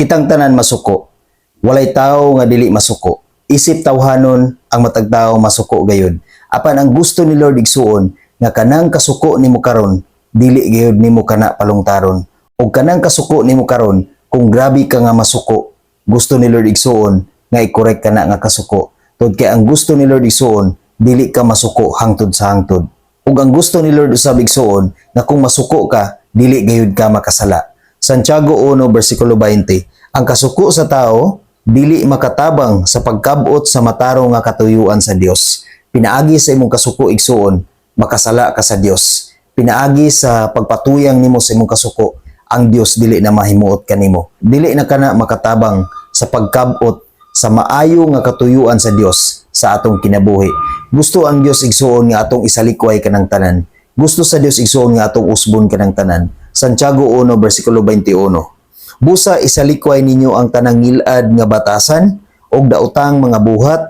Kitang tanan masuko. Walay tao nga dili masuko. Isip tawhanon ang matag tao masuko gayud. Apan ang gusto ni Lord igsuon nga kanang kasuko nimo karon dili gayud nimo kana palungtaron. O kanang kasuko nimo karon kung grabe ka nga masuko, gusto ni Lord igsuon nga i-correct ka na nga kasuko. Tod kay ang gusto ni Lord igsuon dili ka masuko hangtod sa hangtod. Ug ang gusto ni Lord usab igsuon nga kung masuko ka dili gayud ka makasala. Santiago 1 bersikulo 20 Ang kasuko sa tao dili makatabang sa pagkabot sa mataro nga katuyuan sa Dios. Pinaagi sa imong kasuko igsuon makasala ka sa Dios. Pinaagi sa pagpatuyang nimo sa imong kasuko ang Dios dili na mahimuot kanimo. Dili na kana makatabang sa pagkabot sa maayo nga katuyuan sa Dios sa atong kinabuhi. Gusto ang Dios igsuon nga atong isalikway kanang tanan. Gusto sa Dios igsuon nga atong usbon kanang tanan. Santiago 1 bersikulo 21. Busa isalikway ninyo ang tanang ngilad nga batasan og daotang mga buhat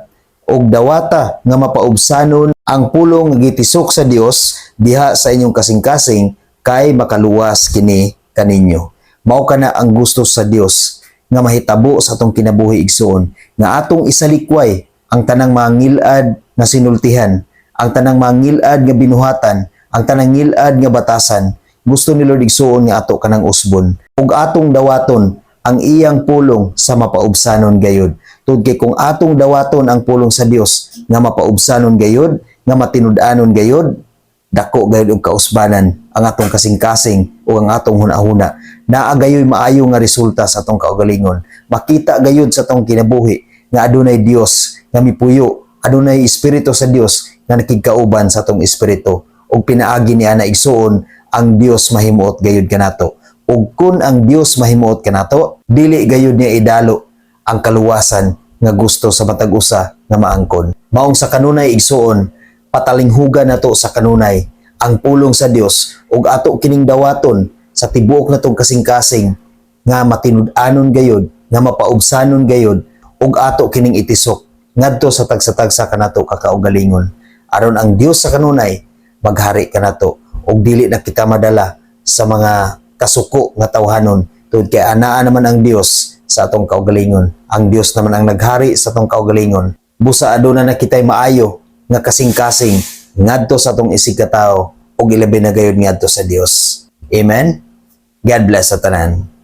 og dawata nga mapaubsanon ang pulong nga gitisok sa Dios diha sa inyong kasing-kasing kay makaluwas kini kaninyo. Mao kana ang gusto sa Dios nga mahitabo sa atong kinabuhi igsoon nga atong isalikway ang tanang mga ngilad nga sinultihan, ang tanang mga ngilad nga binuhatan, ang tanang ngilad nga batasan. Gusto ni Lord igsuon nga ato kanang usbon ug atong dawaton ang iyang pulong sa mapaubsanon gayud. Tud kung atong dawaton ang pulong sa Dios nga mapaubsanon gayud, nga matinud-anon gayud, dako gayud og kausbanan ang atong kasing-kasing o ang atong hunahuna. Naa gayoy maayo nga resulta sa atong kaugalingon. Makita gayud sa atong kinabuhi nga adunay Dios nga mipuyo, adunay espiritu sa Dios nga nakigkauban sa atong espiritu ug pinaagi niya na igsuon ang Dios mahimuot gayud kanato. Ug kun ang Dios mahimuot kanato, dili gayud niya idalo ang kaluwasan nga gusto sa matag usa nga maangkon. Maong sa kanunay igsuon, patalinghugan nato sa kanunay ang pulong sa Dios ug ato kining dawaton sa tibuok natong kasing-kasing nga matinud-anon gayud, nga mapaubsanon gayud ug ato kining itisok ngadto sa tagsa-tagsa kanato kakaugalingon. Aron ang Dios sa kanunay maghari kanato ug dili na kita madala sa mga kasuko nga tawhanon tungod kay anaa naman ang Dios sa atong kaugalingon. Ang Dios naman ang naghari sa atong kaugalingon. Busa aduna na kitay maayo nga kasing-kasing ngadto sa atong isig ka tawo ug ilabi na gayud ngadto sa Dios. Amen. God bless sa tanan.